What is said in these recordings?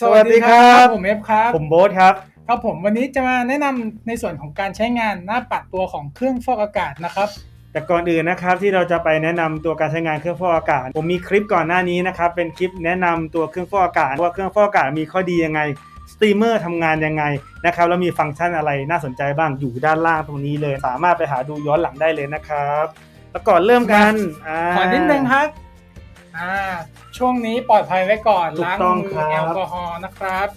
สวัสดีครับ ผมเอฟครับ ผมโบ๊ทครับ ครับผมวันนี้จะมาแนะนำในส่วนของการใช้งานหน้าปัดตัวของเครื่องฟอกอากาศนะครับแต่ก่อนอื่นนะครับที่เราจะไปแนะนำตัวการใช้งานเครื่องฟอกอากาศ ผมมีคลิปก่อนหน้านี้นะครับเป็นคลิปแนะนำตัวเครื่องฟอกอากาศว่าเครื่องฟอกอากาศมีข้อดียังไงสตรีมเมอร์ทำงานยังไงนะครับแล้วมีฟังก์ชันอะไรน่าสนใจบ้างอยู่ด้านล่างตรงนี้เลย สามารถไปหาดูย้อนหลังได้เลยนะครับ แล้วก่อนเริ่มกันาขอนิดนึงครับ อ่าช่วงนี้ปลอดภัยไว้ก่อนถูกล้างต้องมืครัอแอบลกอฮอล์นะครับ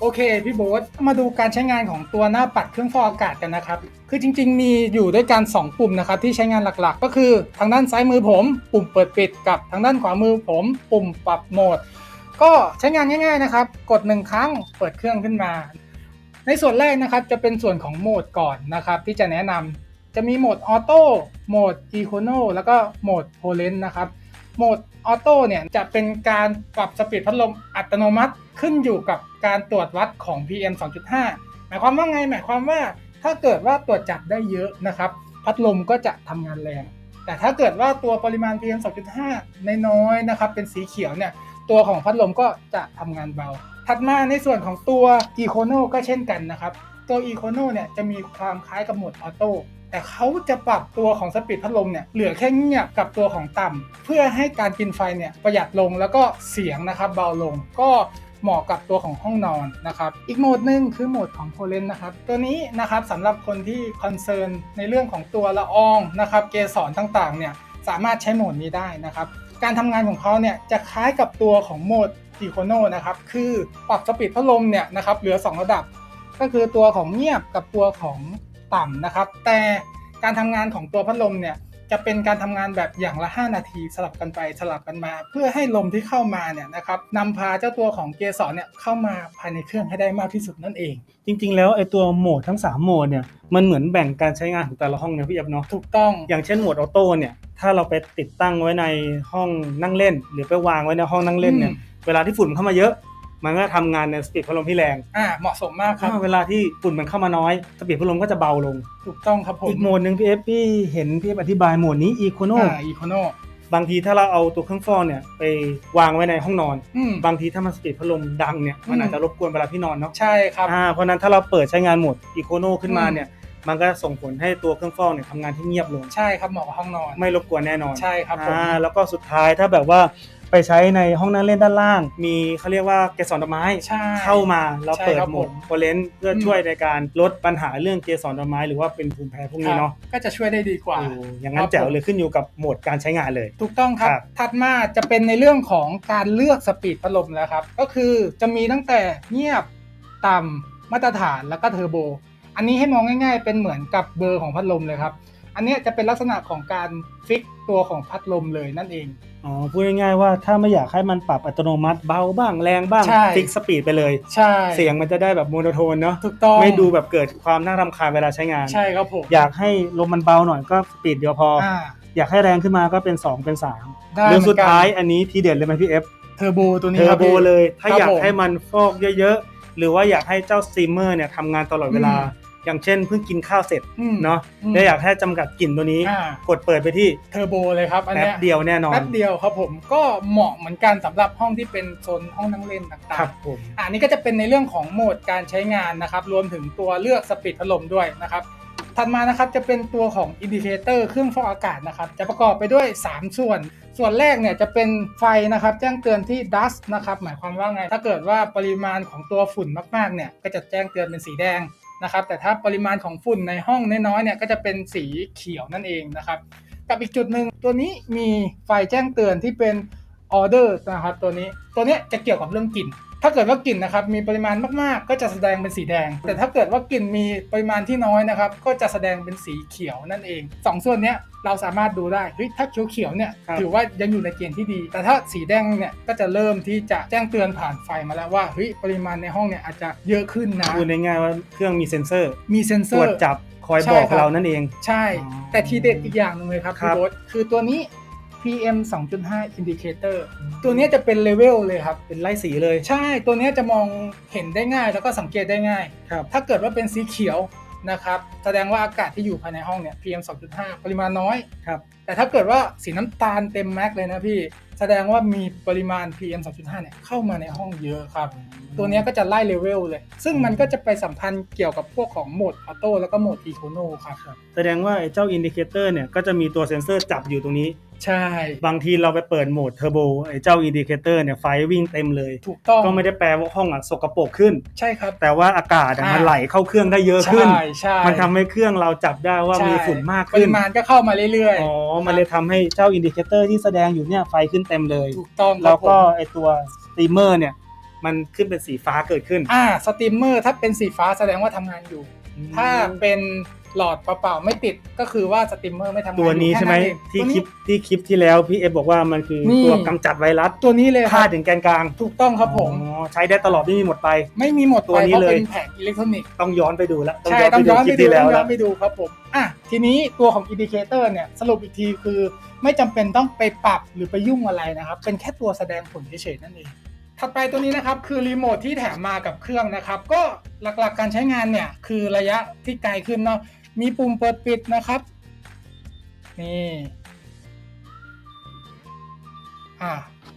โอเคพี่โบ๊ทมาดูการใช้งานของตัวหน้าปัดเครื่องฟอกอากาศกันนะครับ คือจริง ๆ มีอยู่ด้วยกัน2ปุ่มนะครับที่ใช้งานหลักๆ ก็คือทางด้านซ้ายมือผม ปุ่มเปิดปิดกับทางด้านขวามือผม ปุ่มปรับโหมด ก็ใช้งานง่าย ๆนะครับ กด1ครั้งเปิดเครื่องขึ้นมา ในส่วนแรกนะครับจะเป็นส่วนของโหมดก่อนนะครับที่จะแนะนำจะมีโหมดออโต้โหมดอีโคโนแล้วก็โหมดโพเลนนะครับ โหมดออโต้เนี่ยจะเป็นการปรับสปีดพัดลมอัตโนมัติขึ้นอยู่กับการตรวจวัดของ PM 2.5 หมายความว่าไง หมายความว่าถ้าเกิดว่าตรวจจับได้เยอะนะครับ พัดลมก็จะทำงานแรง แต่ถ้าเกิดว่าตัวปริมาณ PM 2.5น้อยนะครับ เป็นสีเขียวเนี่ย ตัวของพัดลมก็จะทำงานเบา ถัดมาในส่วนของตัว e c o n o ก็เช่นกันนะครับ ตัว e c o n o เนี่ยจะมีความคล้ายกับโหมดออโต้ แต่เขาจะปรับตัวของสปีดพัดลมเนี่ยเหลือแค่เงียบกับตัวของต่ำเพื่อให้การกินไฟเนี่ยประหยัดลงแล้วก็เสียงนะครับเบาลงก็เหมาะกับตัวของห้องนอนนะครับ อีกโหมดหนึ่งคือโหมดของโพเลนนะครับ ตัวนี้นะครับสำหรับคนที่คอนเซิร์นในเรื่องของตัวละอองนะครับ เกสรต่างๆเนี่ยสามารถใช้โหมดนี้ได้นะครับ การทำงานของเขาเนี่ยจะคล้ายกับตัวของโหมดอีโคโนนะครับ คือปรับสปีดพัดลมเนี่ยนะครับเหลือ 2 ระดับ ก็คือตัวของเงียบกับตัวของ ต่ำนะครับ แต่การทำงานของตัวพัดลมเนี่ยจะเป็นการทำงานแบบอย่างละ 5 นาทีสลับกันไปสลับกันมา เพื่อให้ลมที่เข้ามาเนี่ยนะครับนำพาเจ้าตัวของเกสรเนี่ยเข้ามาภายในเครื่องให้ได้มากที่สุดนั่นเอง จริง ๆ แล้วไอ้ตัวโหมดทั้ง 3 โหมดเนี่ยมันเหมือนแบ่งการใช้งานของแต่ละห้องนะพี่เอฟเนาะถูกต้องอย่างเช่นโหมดออโต้เนี่ยถ้าเราไปติดตั้งไว้ในห้องนั่งเล่น หรือไปวางไว้ในห้องนั่งเล่นเนี่ยอืมเวลาที่ฝุ่นเข้ามาเยอะ มันก็ทำงานในสปีดพัดลมที่แรงอ่าเหมาะสมมากครับถ้าเวลาที่ฝุ่นมันเข้ามาน้อยสปีดพัดลมก็จะเบาลง ถูกต้องครับผมอีกโหมดหนึ่งพี่เอฟพี่เห็นพี่เอฟอธิบายโหมดนี้อีโคโนอ่าอีโคโนบางทีถ้าเราเอาตัวเครื่องฟอกเนี่ยไปวางไว้ในห้องนอน อืม บางทีถ้ามันสปีดพัดลมดังเนี่ยมันอืมอาจจะรบกวนเวลาพี่นอนเนาะใช่ครับ อ่าเพราะฉะนั้นถ้าเราเปิดใช้งานโหมดอีโคโนขึ้นมาอืมเนี่ย มันก็ส่งผลให้ตัวเครื่องฟอกเนี่ยทำงานที่เงียบลง ใช่ครับเหมาะกับห้องนอน ไม่รบกวนแน่นอนใช่ครับผม อ่าแล้วก็สุดท้ายถ้าแบบว่า ไปใช้ในห้องนั่งเล่นด้านล่าง มีเขาเรียกว่าเกสรดอกไม้ใช่เข้ามาเราใช่เปิดครับโหมดผม โพเลนเพื่ออมช่วยในการลดปัญหาเรื่องเกสรดอกไม้หรือว่าเป็นภูมิแพ้พวกนี้เนาะครับก็จะช่วยได้ดีกว่าโอ้อย่างนั้นแจ๋วเลยขึ้นอยู่กับโหมดการใช้งานเลย ถูกต้องครับ ครับ ถัดมาจะเป็นในเรื่องของการเลือกสปีดพัดลมแล้วครับ ก็คือจะมีตั้งแต่เงียบ ต่ำ มาตรฐานแล้วก็เทอร์โบ อันนี้ให้มองง่ายๆ เป็นเหมือนกับเบอร์ของพัดลมเลยครับ อันเนี้ยจะเป็นลักษณะของการฟิกตัวของพัดลมเลยนั่นเอง อ๋อพูดง่ายๆว่าถ้าไม่อยากให้มันปรับอัตโนมัติเบาบ้างแรงบ้างใช่ ฟิกสปีดไปเลย ใช่เสียงมันจะได้แบบโมโนโทนเนาะถูกต้องไม่ดูแบบเกิดความน่ารำคาญเวลาใช้งาน ใช่ครับผมอยากให้ลมมันเบาหน่อยก็สปีดเดียวพอออ่าอยากให้แรงขึ้นมาก็เป็น 2 เป็นได้3หรือสุดเหมือนกันท้ายอันนี้ทีเด็ดเลยไหมพี่เอฟเทอร์โบตัวนี้เทอครัร์บโบพี่ เลย ถ้าครับอยากผมให้มันฟอกเยอะๆ หรือว่าอยากให้เจ้าสตรีมเมอร์เนี่ยทำงานตลอดเวลา อืม อย่างเช่นเพิ่งกินข้าวเสร็จอืมเนาะอืมแล้วอยากให้จำกัดกลิ่นตัวนี้อ่ากดเปิดไปที่เทอร์โบเลยครับอันแป๊เนี้บยเดียวแน่นอนแป๊บเดียวครับผมก็เหมาะเหมือนกันสำหรับห้องที่เป็นโซนห้องนั่งเล่นต่างๆครับผมอะอันนี้ก็จะเป็นในเรื่องของโหมดการใช้งานนะครับรวมถึงตัวเลือกสปีดพัดลมด้วยนะครับถัดมานะครับจะเป็นตัวของอินดิเคเตอร์เครื่องฟอกอากาศนะครับจะประกอบไปด้วย 3 ส่วน ส่วนแรกเนี่ยจะเป็นไฟนะครับแจ้งเตือนที่ dust นะครับหมายความว่าไง ถ้าเกิดว่าปริมาณของตัวฝุ่นมากๆเนี่ยก็จะแจ้งเตือนเป็นสีแดง นะครับแต่ถ้าปริมาณของฝุ่นในห้องน้อยๆเนี่ยก็จะเป็นสีเขียวนั่นเองนะครับกับอีกจุดหนึ่งตัวนี้มีไฟแจ้งเตือนที่เป็นออเดอร์นะครับตัวนี้ตัวนี้จะเกี่ยวกับเรื่องกลิ่น ถ้าเกิดว่ากลิ่นนะครับมีปริมาณมากๆ ก็จะแสดงเป็นสีแดง แต่ถ้าเกิดว่ากลิ่นมีปริมาณที่น้อยนะครับ ก็จะแสดงเป็นสีเขียวนั่นเองสองส่วนเนี้ยเราสามารถดูได้เฮ้ยถ้าเขียวๆเนี่ยครับถือว่ายังอยู่ในเกณฑ์ที่ดี แต่ถ้าสีแดงเนี่ยก็จะเริ่มที่จะแจ้งเตือนผ่านไฟมาแล้วว่าเฮ้ยปริมาณในห้องเนี่ยอาจจะเยอะขึ้นนะพูดง่ายๆว่าเครื่องมีเซ็นเซอร์มีเซนเซตอรวจร์จับคอยใช่บอกครับเรานั่นเอง ใช่อ๋อแต่ทีเด็ดอีกอย่างหนึงเลยครับครัพี่บโบ๊ทคือตัวนี้ PM 2.5 indicator ตัวเนี้ยจะเป็นเลเวลเลยครับ เป็นไล่สีเลย ใช่ ตัวเนี้ยจะมองเห็นได้ง่ายแล้วก็สังเกตได้ง่ายครับถ้าเกิดว่าเป็นสีเขียวนะครับแสดงว่าอากาศที่อยู่ภายในห้องเนี่ย PM 2.5 ปริมาณน้อยครับแต่ถ้าเกิดว่าสีน้ำตาลเต็มแม็กเลยนะพี่ แสดงว่ามีปริมาณ PM 2.5 เนี่ยเข้ามาในห้องเยอะครับ ตัวเนี้ยก็จะไล่เลเวลเลย ซึ่งมันก็จะไปสัมพันธ์เกี่ยวกับพวกของโหมดออโต้แล้วก็โหมดอีโคโนครับ แสดงว่าไอ้เจ้าอินดิเคเตอร์เนี่ยก็จะมีตัวเซ็นเซอร์จับอยู่ตรงนี้ ใช่ บางทีเราไปเปิดโหมดเทอร์โบไอ้เจ้าอินดิเคเตอร์เนี่ยไฟวิ่งเต็มเลย ถูกต้องก็ไม่ได้แปลว่าห้องอะสกปรกขึ้น ใช่ครับ แต่ว่าอากาศอะอ่ามัมันไหลเข้าเครื่องได้เยอะขึ้น ใช่ใช่มันทำให้เครื่องเราจับได้ว่าใช่มีฝุ่นมากปขึ้รินมาณก็เข้ามาเรื่อยอ๋อ มันเลยทำให้เจ้าอินดิเคเตอร์ที่แสดงอยู่เนี่ยไฟขึ้นเต็มเลยๆถูกต้องคแล้รัวบก็ผมไอตัวสตรีมเมอร์เนี่ยมันขึ้นเป็นสีฟ้าเกิดขึ้น อ่า สตรีมเมอร์ถ้าเป็นสีฟ้าแสดงว่าทำงานอยู่ ถ้าเป็น หลอดเปล่าๆไม่ติดก็คือว่าสตรีมเมอร์ไม่ทำงานตัวนี้อยู่ใช่ไหมแค่นั้นเองที่ตัวคนี้ลิปที่คลิปที่แล้วพี่เอฟบอกว่ามันคือนี่ตัวกำจัดไวรัสตัวนี้เลยคพารัดบถึงแกนกลางถูกต้องครับผม อ๋อใช้ได้ตลอดไม่มีหมดไป ไม่มีหมดตัวไปนี้เพราะเลยเป็นแผงอิเล็กทรอนิกส์ต้องย้อนไปดูแล้วใช่ต้องย้อนคไปลิปดูที่แล้วต้องย้แล้อวนไปดูครับผมอะทีนี้ตัวของอินดิเคเตอร์เนี่ยสรุปอีกทีคือ ไม่จำเป็นต้องไปปรับหรือไปยุ่งอะไรนะครับ เป็นแค่ตัวแสดงผลเฉยๆนั่นเองถัดไปตัวนี้นะครับคือรีโมทที่แถมมากับเครื่องนะครับ ก็หลักๆการใช้งานเนี่ยคือระยะที่ไกลขึ้นเนาะ มีปุ่มเปิดปิดนะครับ นี่ อ่า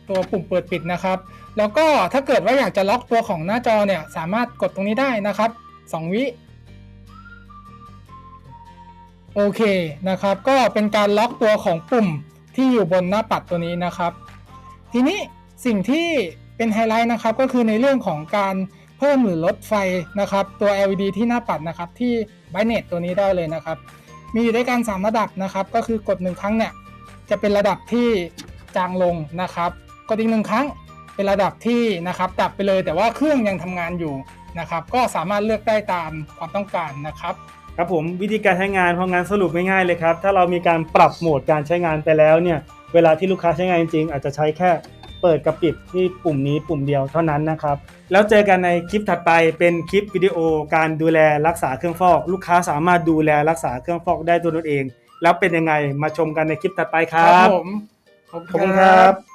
ตัวปุ่มเปิดปิดนะครับ แล้วก็ถ้าเกิดว่าอยากจะล็อกตัวของหน้าจอเนี่ย สามารถกดตรงนี้ได้นะครับสองวิโอเคนะครับ ก็เป็นการล็อกตัวของปุ่มที่อยู่บนหน้าปัดตัวนี้นะครับ ทีนี้สิ่งที่เป็นไฮไลท์นะครับก็คือในเรื่องของการเพิ่มหรือลดไฟนะครับ ตัว LED ที่หน้าปัดนะครับที่ b i n a t ตัวนี้ได้เลยนะครับ มีอยู่ด้วยกัน 3 ระดับนะครับ ก็คือกด 1 ครั้งเนี่ยจะเป็นระดับที่จางลงนะครับ กดอีกหนึ่งครั้งเป็นระดับที่นะครับดับไปเลยแต่ว่าเครื่องยังทำงานอยู่นะครับ ก็สามารถเลือกได้ตามความต้องการนะครับครับผมวิธีการใช้งานเพราะงั้นสรุปง่ายๆเลยครับ ถ้าเรามีการปรับโหมดการใช้งานไปแล้วเนี่ยเวลาที่ลูกค้าใช้งานจริงๆอาจจะใช้แค่ เปิดกับปิดที่ปุ่มนี้ปุ่มเดียวเท่านั้นนะครับ แล้วเจอกันในคลิปถัดไปเป็นคลิปวิดีโอการดูแลรักษาเครื่องฟอก ลูกค้าสามารถดูแลรักษาเครื่องฟอกได้ตัวตนเอง แล้วเป็นยังไงมาชมกันในคลิปถัดไปครับผมขอบคุณครับ